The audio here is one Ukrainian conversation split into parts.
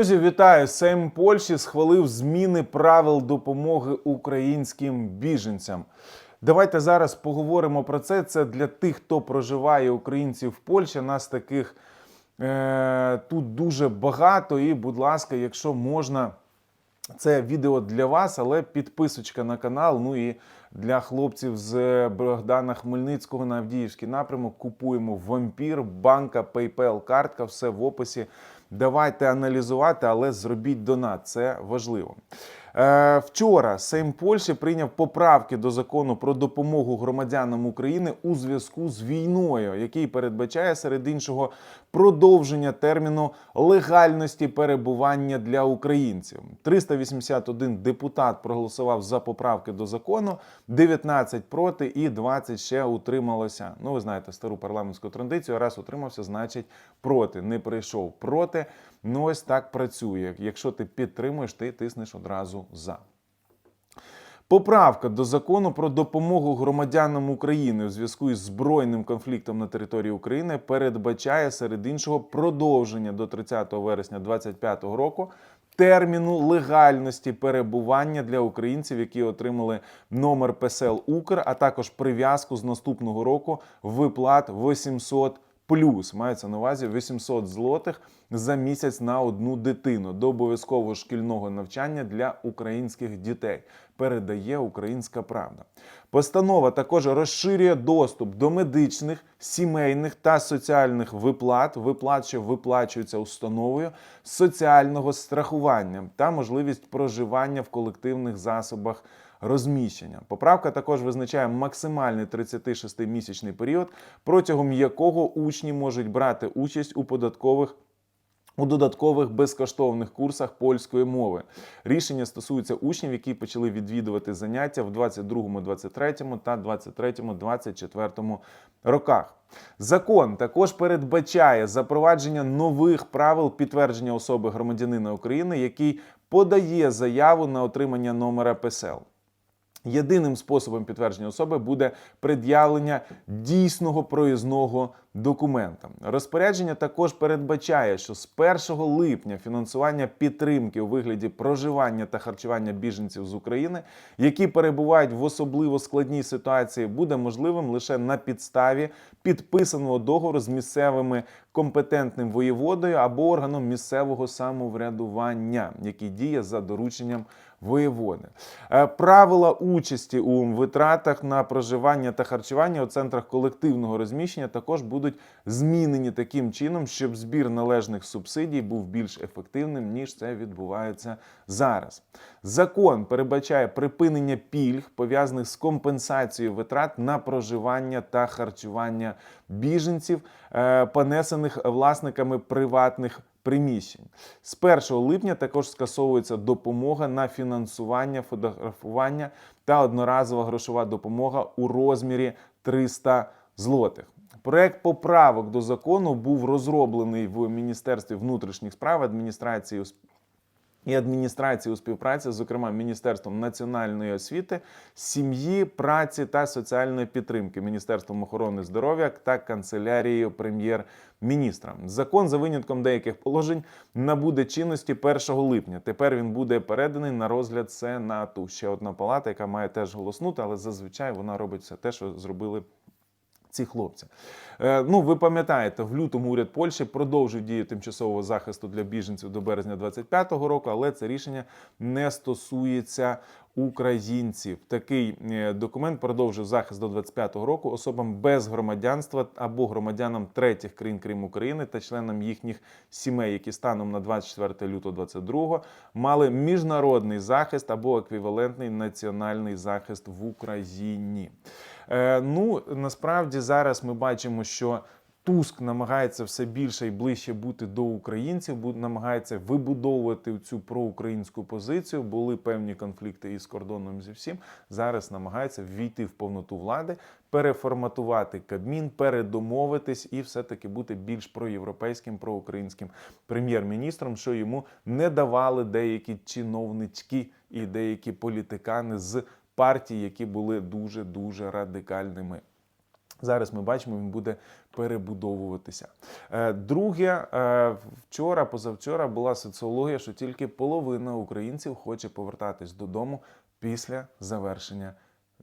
Друзі, вітаю! Сейм Польщі схвалив зміни правил допомоги українським біженцям. Давайте зараз поговоримо про це. Це для тих, хто проживає українців в Польщі. Нас таких е, тут дуже багато. І, будь ласка, якщо можна, це відео для вас, але підписочка на канал. Ну і для хлопців з Богдана Хмельницького на Авдіївський напрямок купуємо вампір, банка, PayPal, картка, все в описі. Давайте аналізувати, але зробіть донат. Це важливо. Е, вчора Сейм Польщі прийняв поправки до закону про допомогу громадянам України у зв'язку з війною, який передбачає серед іншого продовження терміну легальності перебування для українців. 381 депутат проголосував за поправки до закону, 19 проти і 20 ще утрималося. Ну, ви знаєте, стару парламентську традицію. Раз утримався, значить проти. Не прийшов проти. Ну, ось так працює. Якщо ти підтримуєш, ти тиснеш одразу за. Поправка до закону про допомогу громадянам України в зв'язку із збройним конфліктом на території України передбачає серед іншого продовження до 30 вересня 2025 року терміну легальності перебування для українців, які отримали номер ПСЛ Укр, а також прив'язку з наступного року виплат 800 плюс мається на увазі 800 злотих за місяць на одну дитину до обов'язкового шкільного навчання для українських дітей. Передає Українська Правда. Постанова також розширює доступ до медичних, сімейних та соціальних виплат, виплат, що виплачуються установою соціального страхування та можливість проживання в колективних засобах розміщення. Поправка також визначає максимальний 36-місячний період, протягом якого учні можуть брати участь у податкових. У додаткових безкоштовних курсах польської мови рішення стосується учнів, які почали відвідувати заняття в 22, 23 та 23, 24 роках. Закон також передбачає запровадження нових правил підтвердження особи громадянина України, який подає заяву на отримання номера ПСЛ. Єдиним способом підтвердження особи буде пред'явлення дійсного проїзного документа. Розпорядження також передбачає, що з 1 липня фінансування підтримки у вигляді проживання та харчування біженців з України, які перебувають в особливо складній ситуації, буде можливим лише на підставі підписаного договору з місцевими компетентним воєводою або органом місцевого самоврядування, який діє за дорученням воєводи. Е, Правила участі у витратах на проживання та харчування у центрах колективного розміщення також будуть змінені таким чином, щоб збір належних субсидій був більш ефективним, ніж це відбувається зараз. Закон передбачає припинення пільг, пов'язаних з компенсацією витрат на проживання та харчування біженців, е, понесених власниками приватних приміщень. З 1 липня також скасовується допомога на фінансування, фотографування та одноразова грошова допомога у розмірі 300 злотих. Проект поправок до закону був розроблений в Міністерстві внутрішніх справ адміністрації і адміністрації у співпраці, зокрема Міністерством національної освіти, сім'ї, праці та соціальної підтримки, Міністерством охорони здоров'я та канцелярією прем'єр-міністра. Закон за винятком деяких положень набуде чинності 1 липня. Тепер він буде переданий на розгляд Сенату. Ще одна палата, яка має теж голоснути, але зазвичай вона робить все те, що зробили. Ці хлопці, Е, ну ви пам'ятаєте, в лютому уряд Польщі продовжив дію тимчасового захисту для біженців до березня 25-го року, але це рішення не стосується українців. Такий е, документ продовжив захист до 25-го року особам без громадянства або громадянам третіх країн, крім України, та членам їхніх сімей, які станом на 24 лютого 22 мали міжнародний захист або еквівалентний національний захист в Україні. Е, ну насправді зараз ми бачимо, що Туск намагається все більше і ближче бути до українців, намагається вибудовувати цю проукраїнську позицію. Були певні конфлікти із кордоном зі всім. Зараз намагається ввійти в повноту влади, переформатувати Кабмін, передомовитись і все-таки бути більш проєвропейським, проукраїнським прем'єр-міністром, що йому не давали деякі чиновнички і деякі політикани з партій, які були дуже дуже радикальними. Зараз ми бачимо, він буде перебудовуватися. Е, Друге, е, вчора, позавчора була соціологія, що тільки половина українців хоче повертатись додому після завершення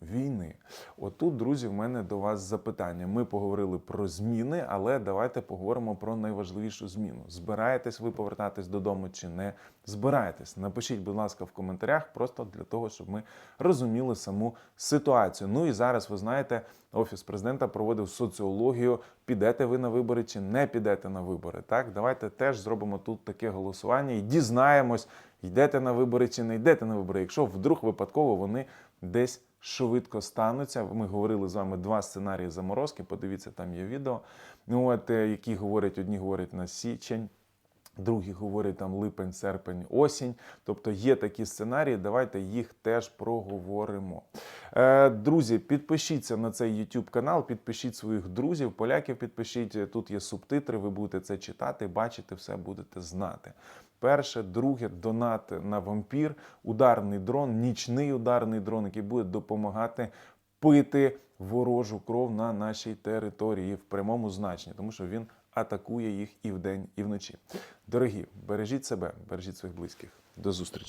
війни. Отут, друзі, в мене до вас запитання. Ми поговорили про зміни, але давайте поговоримо про найважливішу зміну. Збираєтесь ви повертатись додому чи не збираєтесь? Напишіть, будь ласка, в коментарях, просто для того, щоб ми розуміли саму ситуацію. Ну і зараз ви знаєте, офіс президента проводив соціологію. Підете ви на вибори чи не підете на вибори? Так, давайте теж зробимо тут таке голосування і дізнаємось, йдете на вибори чи не йдете на вибори. Якщо вдруг випадково вони десь швидко стануться. Ми говорили з вами два сценарії заморозки. Подивіться, там є відео. Ну от е, які говорять, одні говорять на січень. Другі говорять там липень, серпень, осінь. Тобто є такі сценарії. Давайте їх теж проговоримо. Е, друзі, підпишіться на цей YouTube канал, підпишіть своїх друзів, поляків підпишіть. Тут є субтитри, ви будете це читати, бачити, все будете знати. Перше, друге, донати на вампір, ударний дрон, нічний ударний дрон, який буде допомагати пити ворожу кров на нашій території в прямому значенні, тому що він атакує їх і вдень, і вночі. Дорогі, бережіть себе, бережіть своїх близьких. До зустрічі.